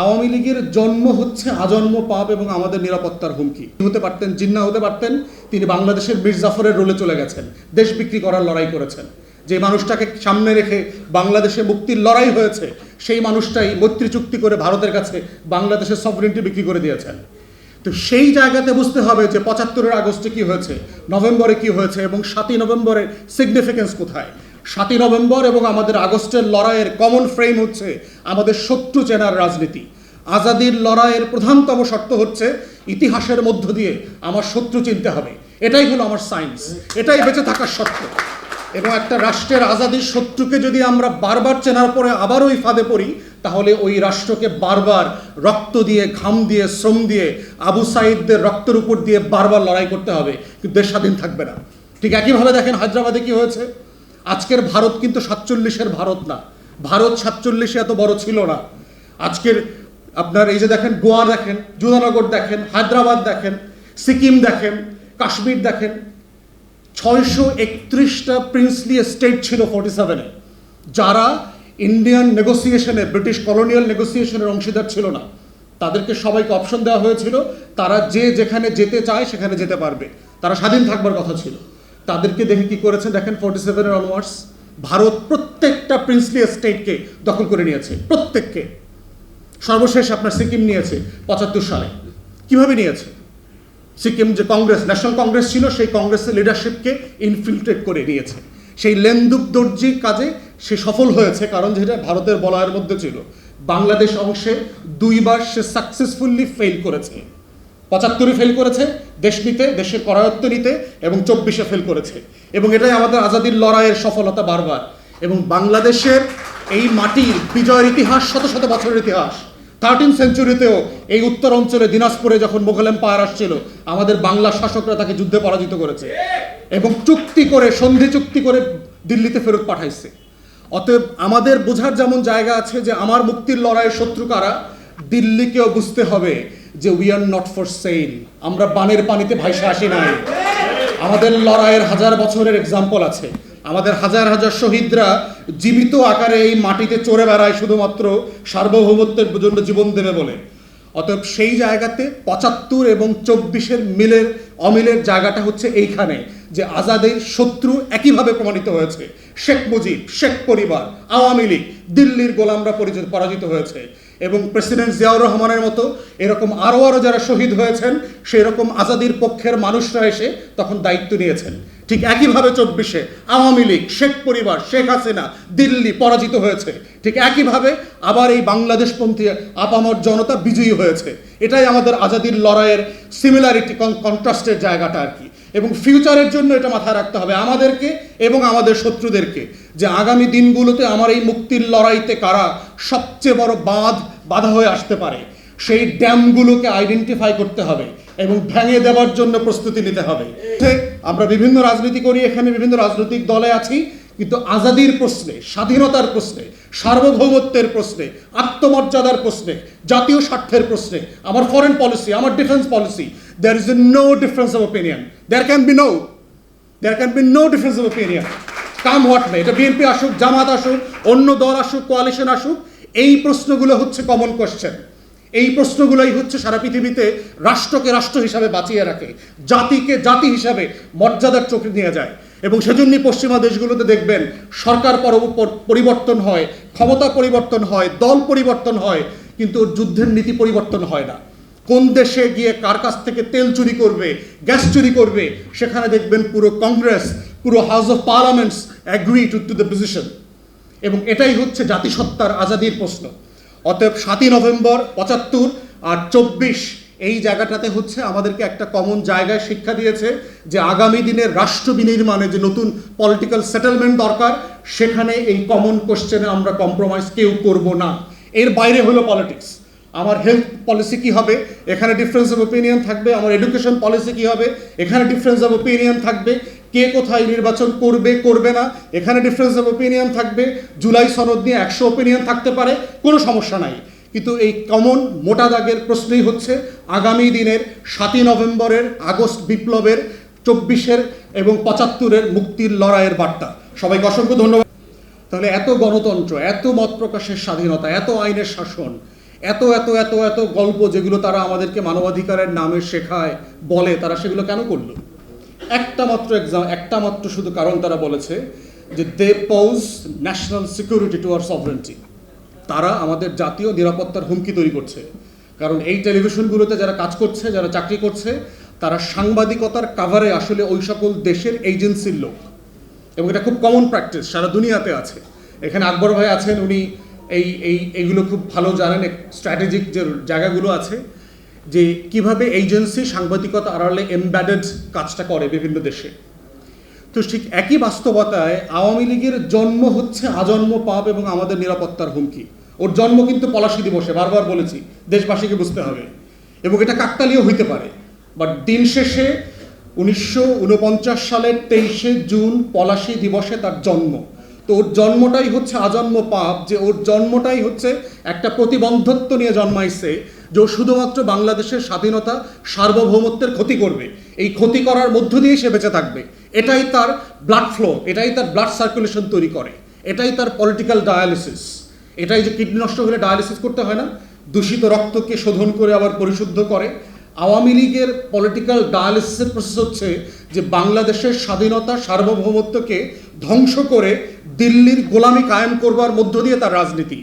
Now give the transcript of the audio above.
আওয়ামী লীগের জন্ম হচ্ছে আজন্ম পাপ এবং আমাদের নিরাপত্তার হুমকি। হতে পারতেন, জিন্না হতে পারতেন, তিনি বাংলাদেশের মীর জাফরের রোলে চলে গেছেন, দেশ বিক্রি করার লড়াই করেছেন। যে মানুষটাকে সামনে রেখে বাংলাদেশে মুক্তির লড়াই হয়েছে, সেই মানুষটাই মৈত্রী চুক্তি করে ভারতের কাছে বাংলাদেশের সফরেন্টি বিক্রি করে দিয়েছেন। তো সেই জায়গাতে বুঝতে হবে যে পঁচাত্তরের আগস্টে কি হয়েছে, নভেম্বরে কি হয়েছে এবং সাতই নভেম্বরের সিগনিফিকেন্স কোথায়। সাতই নভেম্বর এবং আমাদের আগস্টের লড়াইয়ের কমন ফ্রেম হচ্ছে আমাদের শত্রু চেনার রাজনীতি। আজাদির লড়াইয়ের প্রধানতম শর্ত হচ্ছে ইতিহাসের মধ্য দিয়ে আমার শত্রু চিনতে হবে। এটাই হলো আমার সায়েন্স এটাই বেঁচে থাকার শর্ত। এবং একটা রাষ্ট্রের আজাদির শত্রুকে যদি আমরা বারবার চেনার পরে আবার ওই ফাঁদে পড়ি, তাহলে ওই রাষ্ট্রকে বারবার রক্ত দিয়ে, ঘাম দিয়ে, শ্রম দিয়ে, আবু সাইদদের রক্তের উপর দিয়ে বারবার লড়াই করতে হবে। কিন্তু দেশ স্বাধীন থাকবে না। ঠিক একইভাবে দেখেন হায়দ্রাবাদে কি হয়েছে? আজকের ভারত কিন্তু সাতচল্লিশের ভারত না। ভারত সাতচল্লিশে এত বড় ছিল না। আজকের আপনার এই যে দেখেন, গোয়া দেখেন, জুনানগর দেখেন, হায়দ্রাবাদ দেখেন, সিকিম দেখেন, কাশ্মীর দেখেন, ছয়শো একত্রিশটা প্রিন্সলি স্টেট ছিল ফোর্টি সেভেনে যারা ইন্ডিয়ান নেগোসিয়েশনে ব্রিটিশ কলোনিয়াল নেগোসিয়েশনের অংশীদার ছিল না। তাদেরকে সবাইকে অপশন দেওয়া হয়েছিল, তারা যে যেখানে যেতে চায় সেখানে যেতে পারবে। তারা স্বাধীন থাকবার কথা ছিল। তাদেরকে দেখে কি করেছে? দেখেন ফোর্টি সেভেনের অনওয়ার্ডস ভারত প্রত্যেকটা প্রিন্সলি স্টেটকে দখল করে নিয়েছে, প্রত্যেককে। সর্বশেষ আপনার সিকিম নিয়েছে, পঁচাত্তর সালে। কীভাবে নিয়েছে? সিকিম যে কংগ্রেস ন্যাশনাল কংগ্রেস ছিল, সেই কংগ্রেসের লিডারশিপকে ইনফিল্ট্রেট করে নিয়েছে। সেই লেন্দুক দর্জির কাজে সে সফল হয়েছে, কারণ যেটা ভারতের বলয়ের মধ্যে ছিল। বাংলাদেশ অংশে দুইবার সে সাকসেসফুলি ফেল করেছে। পঁচাত্তরে ফেল করেছে, দেশ নিতে, দেশের করায়ত্ত নিতে, এবং চব্বিশে ফেল করেছে। এবং এটাই আমাদের আজাদির লড়াইয়ের সফলতা বারবার। এবং বাংলাদেশের এই মাটির বিজয়ের ইতিহাস, শত শত বছরের ইতিহাস থার্টিন সেঞ্চুরিতেও এই উত্তর অঞ্চলে দিনাজপুরে যখন মোঘল এম্পায়ার আসছিল, আমাদের বাংলা শাসকরা তাকে যুদ্ধে পরাজিত করেছে। এবং চুক্তি করে, সন্ধি চুক্তি করে দিল্লিতে ফেরত পাঠাইছে। অতএব আমাদের বোঝার যেমন জায়গা আছে যে, আমার মুক্তির লড়াইয়ের শত্রু কারা, দিল্লিকেও বুঝতে হবে যে we are not for sale আমরা বানের পানিতে ভাইসা আসি নাই। আমাদের লড়াইয়ের হাজার বছরের এক্সাম্পল আছে। আমাদের হাজার হাজার শহীদরা জীবিত আকারে এই মাটিতে চড়ে বেড়ায় শুধুমাত্র সার্বভৌমত্বের জন্য জীবন দেবে বলে। অতএব সেই জায়গাতে পঁচাত্তর এবং চব্বিশের মিলের অমিলের জায়গাটা হচ্ছে এইখানে। যে আজাদের শত্রু একইভাবে প্রমাণিত হয়েছে। শেখ মুজিব, শেখ পরিবার, আওয়ামী লীগ, দিল্লির গোলামরা পরিচিত পরাজিত হয়েছে। এবং প্রেসিডেন্ট জিয়াউর রহমানের মতো এরকম আরও আরও যারা শহীদ হয়েছেন সেই রকম আজাদির পক্ষের মানুষরা এসে তখন দায়িত্ব নিয়েছেন। ঠিক একইভাবে চব্বিশে আওয়ামী লীগ, শেখ পরিবার, শেখ হাসিনা দিল্লি পরাজিত হয়েছে। ঠিক একইভাবে আবার এই বাংলাদেশপন্থী আপামর জনতা বিজয়ী হয়েছে। এটাই আমাদের আজাদির লড়াইয়ের সিমিলারিটি কন্ট্রাস্টের জায়গাটা আর কি। এবং ফিউচারের জন্য এটা মাথায় রাখতে হবে আমাদেরকে এবং আমাদের শত্রুদেরকে যে আগামী দিনগুলোতে আমার এই মুক্তির লড়াইতে কারা সবচেয়ে বড় বাঁধ বাধা হয়ে আসতে পারে, সেই ড্যামগুলোকে আইডেন্টিফাই করতে হবে এবং ভেঙে দেওয়ার জন্য প্রস্তুতি নিতে হবে। আমরা বিভিন্ন রাজনীতি করি, এখানে বিভিন্ন রাজনৈতিক দলে আছি, কিন্তু আজাদির প্রশ্নে, স্বাধীনতার প্রশ্নে সার্বভৌমত্বের প্রশ্নে, আত্মমর্যাদার প্রশ্নে, জাতীয় স্বার্থের প্রশ্নে, আমার ফরেন পলিসি আমার defence policy there is no difference of opinion there can be no there can be no difference of opinion come what may এটা বিএনপি আসুক, জামাত আসুক, অন্য দল আসুক কোয়ালিশন আসুক, এই প্রশ্নগুলো হচ্ছে কমন কোয়েশ্চেন এই প্রশ্নগুলোই হচ্ছে সারা পৃথিবীতে রাষ্ট্রকে রাষ্ট্র হিসাবে বাঁচিয়ে রাখে, জাতিকে জাতি হিসাবে মর্যাদার চোখে নিয়ে যায়। এবং সেজন্যই পশ্চিমা দেশগুলোতে দেখবেন সরকার পর- পর- পরিবর্তন হয়, ক্ষমতা পরিবর্তন হয়, দল পরিবর্তন হয়, কিন্তু যুদ্ধের নীতি পরিবর্তন হয় না। কোন দেশে গিয়ে কার কাছ থেকে তেল চুরি করবে, গ্যাস চুরি করবে, সেখানে দেখবেন পুরো কংগ্রেস, পুরো house of parliaments agree to to the position এবং এটাই হচ্ছে জাতিসত্তার আজাদির প্রশ্ন। অতএব সাতই নভেম্বর পঁচাত্তর আর চব্বিশ এই জায়গাটাতে হচ্ছে আমাদেরকে একটা কমন জায়গায় শিক্ষা দিয়েছে যে আগামী দিনের রাষ্ট্র বিনির্মাণে যে নতুন পলিটিক্যাল সেটেলমেন্ট দরকার, সেখানে এই কমন কোশ্চেনে আমরা কম্প্রোমাইজ কেউ করব না। এর বাইরে হলো পলিটিক্স আমার হেলথ পলিসি কি হবে? এখানে ডিফারেন্স অফ ওপিনিয়ন থাকবে। আমার এডুকেশন পলিসি কি হবে? এখানে ডিফারেন্স অফ ওপিনিয়ন থাকবে। কে কোথায় নির্বাচন করবে করবে না, এখানে ডিফারেন্স অফ ওপিনিয়ন থাকবে। জুলাই সনদ নিয়ে একশো ওপিনিয়ন থাকতে পারে, কোনো সমস্যা নাই। কিন্তু এই কমন মোটা দাগের প্রশ্নই হচ্ছে আগামী দিনের সাতই নভেম্বরের আগস্ট বিপ্লবের চব্বিশের এবং পঁচাত্তরের মুক্তির লড়াইয়ের বার্তা। সবাইকে অসংখ্য ধন্যবাদ। তাহলে এত গণতন্ত্র, এত মত প্রকাশের স্বাধীনতা, এত আইনের শাসন, এত এত এত এত গল্প যেগুলো তারা আমাদেরকে মানবাধিকারের নামে শেখায়, বলে, তারা সেগুলো কেন করল? একটা মাত্র এক্সাম একটা মাত্র শুধু কারণ তারা বলেছে যে they pose national security to our sovereignty তারা আমাদের জাতীয় নিরাপত্তার হুমকি তৈরি করছে। কারণ এই টেলিভিশনগুলোতে যারা কাজ করছে, যারা চাকরি করছে, তারা সাংবাদিকতার কাভারে আসলে ওই সকল দেশের এজেন্সির লোক। এবং এটা খুব কমন প্র্যাকটিস সারা দুনিয়াতে আছে। এখানে আকবর ভাই আছেন, উনি এই এই, এইগুলো খুব ভালো জানেন স্ট্র্যাটেজিক যে জায়গাগুলো আছে, যে কীভাবে এজেন্সি সাংবাদিকতা আড়ালে এমব্যাডেড কাজটা করে বিভিন্ন দেশে। তো ঠিক একই বাস্তবতায় আওয়ামী লীগের জন্ম হচ্ছে আজন্ম পাপ এবং আমাদের নিরাপত্তার হুমকি। ওর জন্ম কিন্তু পলাশী দিবসে, বারবার বলেছি, দেশবাসীকে বুঝতে হবে। এবং এটা কাকতালীয় হইতে পারে। বাট দিন শেষে উনিশশো উনপঞ্চাশ সালের তেইশে জুন পলাশি দিবসে তার জন্ম। তো ওর জন্মটাই হচ্ছে আজন্ম পাপ। যে ওর জন্মটাই হচ্ছে একটা প্রতিবন্ধত্ব নিয়ে জন্মাইছে। যে শুধুমাত্র বাংলাদেশের স্বাধীনতা সার্বভৌমত্বের ক্ষতি করবে। এই ক্ষতি করার মধ্য দিয়েই সে বেঁচে থাকবে। এটাই তার ব্লাড ফ্লো এটাই তার ব্লাড সার্কুলেশন তৈরি করে। এটাই তার পলিটিক্যাল ডায়ালিসিস এটাই যে কিডনি নষ্ট হলে ডায়ালিসিস করতে হয় না, দূষিত রক্তকে শোধন করে আবার পরিশুদ্ধ করে। আওয়ামী লীগের পলিটিক্যাল ডায়ালিসিসের প্রসেস হচ্ছে যে বাংলাদেশের স্বাধীনতা সার্বভৌমত্বকে ধ্বংস করে দিল্লির গোলামি কায়েম করবার মধ্য দিয়ে তার রাজনীতি।